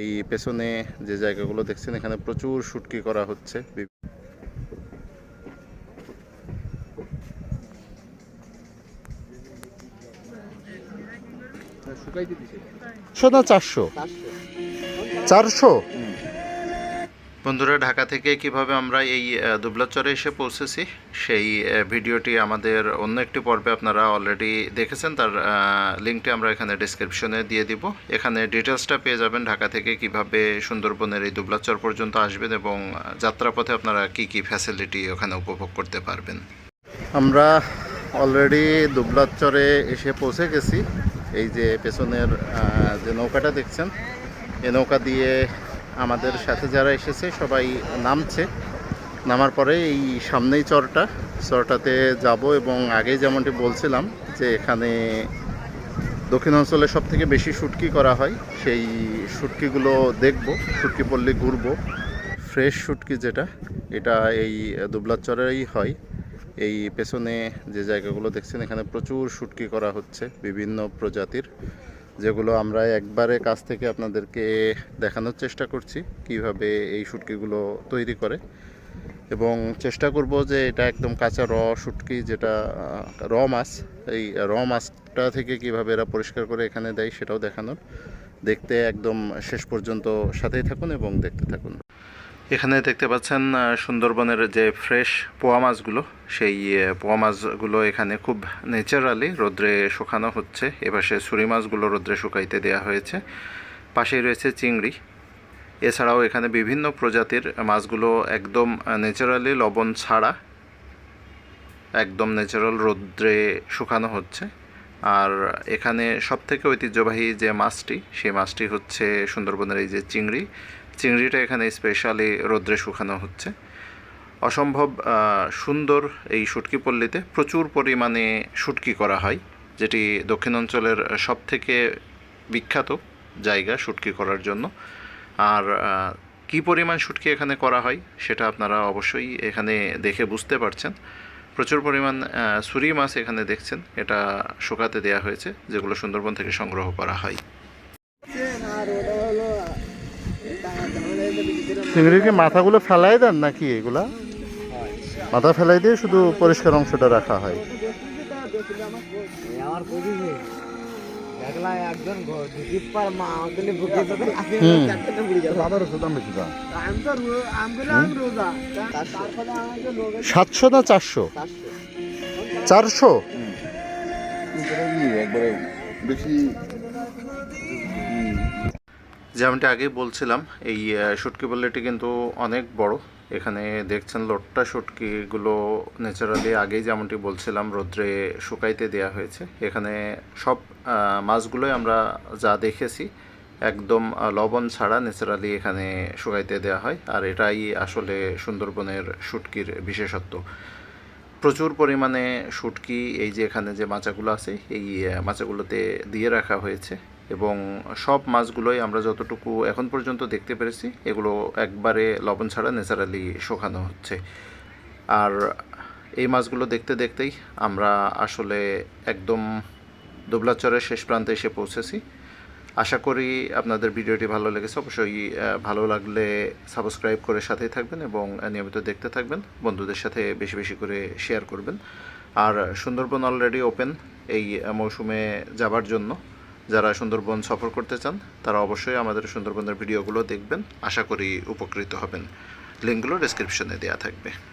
এই পেছনে যে জায়গাগুলো দেখছেন এখানে প্রচুর শুটকি করা হচ্ছে। চারশো। চারশো? বন্ধুরা, ঢাকা থেকে কীভাবে আমরা এই দুবলাচরে এসে পৌঁছেছি, সেই ভিডিওটি আমাদের অন্য একটি পর্বে আপনারা অলরেডি দেখেছেন। তার লিঙ্কটি আমরা এখানে ডিসক্রিপশনে দিয়ে দিব। এখানে ডিটেলসটা পেয়ে যাবেন ঢাকা থেকে কীভাবে সুন্দরবনের এই দুবলাচর পর্যন্ত আসবেন এবং যাত্রাপথে আপনারা কি কি ফ্যাসিলিটি ওখানে উপভোগ করতে পারবেন। আমরা অলরেডি দুবলাচরে এসে পৌঁছে গেছি। এই যে পেছনের যে নৌকাটা দেখছেন, এ নৌকা দিয়ে আমাদের সাথে যারা এসেছে, সবাই নামছে। নামার পরে এই সামনেই চরটা। চরটাতে যাব এবং আগেই যেমনটি বলছিলাম যে এখানে দক্ষিণ অঞ্চলে সব থেকে বেশি শুটকি করা হয়, সেই শুটকিগুলো দেখব, শুটকি পল্লী ঘুরবো। ফ্রেশ শুটকি যেটা, এটা এই দুবলাচরেই হয়। এই পেছনে যে জায়গাগুলো দেখছেন, এখানে প্রচুর শুটকি করা হচ্ছে বিভিন্ন প্রজাতির। যেগুলো আমরা একবারে কাছ থেকে আপনাদেরকে দেখানোর চেষ্টা করছি, কীভাবে এই শুটকিগুলো তৈরি করে। এবং চেষ্টা করব যে এটা একদম কাঁচা র শুটকি, যেটা র মাছ, এই র মাছটা থেকে কীভাবে এরা পরিষ্কার করে এখানে দেয় সেটাও দেখানোর। দেখতে একদম শেষ পর্যন্ত সাথেই থাকুন এবং দেখতে থাকুন। এখানে দেখতে পাচ্ছেন সুন্দরবনের যে ফ্রেশ পোয়া মাছগুলো, সেই পোয়া মাছগুলো এখানে খুব ন্যাচারালি রোদ্রে শুকানো হচ্ছে। এপাশে ছুরি মাছগুলো রোদ্রে শুকাইতে দেওয়া হয়েছে। পাশেই রয়েছে চিংড়ি। এছাড়াও এখানে বিভিন্ন প্রজাতির মাছগুলো একদম ন্যাচারালি লবণ ছাড়া, একদম ন্যাচারাল রোদ্রে শুকানো হচ্ছে। আর এখানে সবথেকে ঐতিহ্যবাহী যে মাছটি, সেই মাছটি হচ্ছে সুন্দরবনের এই যে চিংড়ি। চিংড়িটা এখানে স্পেশালি রোদ্রে শুকানো হচ্ছে। অসম্ভব সুন্দর এই শুটকি পল্লীতে প্রচুর পরিমাণে শুটকি করা হয়, যেটি দক্ষিণ অঞ্চলের সবথেকে বিখ্যাত জায়গা শুটকি করার জন্য। আর কি পরিমাণ শুটকি এখানে করা হয় সেটা আপনারা অবশ্যই এখানে দেখে বুঝতে পারছেন। প্রচুর পরিমাণ ছুরি মাছ এখানে দেখছেন, এটা শুকাতে দেওয়া হয়েছে, যেগুলো সুন্দরবন থেকে সংগ্রহ করা হয়। চিংড়ির কি মাথাগুলো ফেলাই দেন নাকি এগুলা? মাথা ফেলাই দিয়ে শুধু পরিষ্কার অংশটা রাখা হয়। সাতশো না চারশো? চারশো? বেশি যেমনটি আগেই বলছিলাম, এই শুটকি পল্লীটি কিন্তু অনেক বড়। এখানে দেখছেন লোট্টা শুটকিগুলো ন্যাচারালি আগেই যেমনটি বলছিলাম, রোদ্রে শুকাইতে দেওয়া হয়েছে। এখানে সব মাছগুলোই আমরা যা দেখেছি, একদম লবণ ছাড়া ন্যাচারালি এখানে শুকাইতে দেওয়া হয়। আর এটাই আসলে সুন্দরবনের শুটকির বিশেষত্ব। প্রচুর পরিমাণে শুটকি, এই যে এখানে যে মাচাগুলো আছে, এই মাচাগুলোতে দিয়ে রাখা হয়েছে। এবং সব মাছগুলোই আমরা যতটুকু এখন পর্যন্ত দেখতে পেরেছি, এগুলো একবারে লবণ ছাড়া ন্যাচারালি শুকানো হচ্ছে। আর এই মাছগুলো দেখতে দেখতেই আমরা আসলে একদম দুবলাচরের শেষ প্রান্তে এসে পৌঁছেছি। আশা করি আপনাদের ভিডিওটি ভালো লেগেছে। অবশ্যই ভালো লাগলে সাবস্ক্রাইব করে সাথেই থাকবেন এবং নিয়মিত দেখতে থাকবেন, বন্ধুদের সাথে বেশি বেশি করে শেয়ার করবেন। আর সুন্দরবন অলরেডি ওপেন এই মৌসুমে যাবার জন্য। যারা সুন্দরবন সফর করতে চান, তারা অবশ্যই আমাদের সুন্দরবনের ভিডিওগুলো দেখবেন। আশা করি উপকৃত হবেন। লিঙ্কগুলো ডিসক্রিপশনে দেওয়া থাকবে।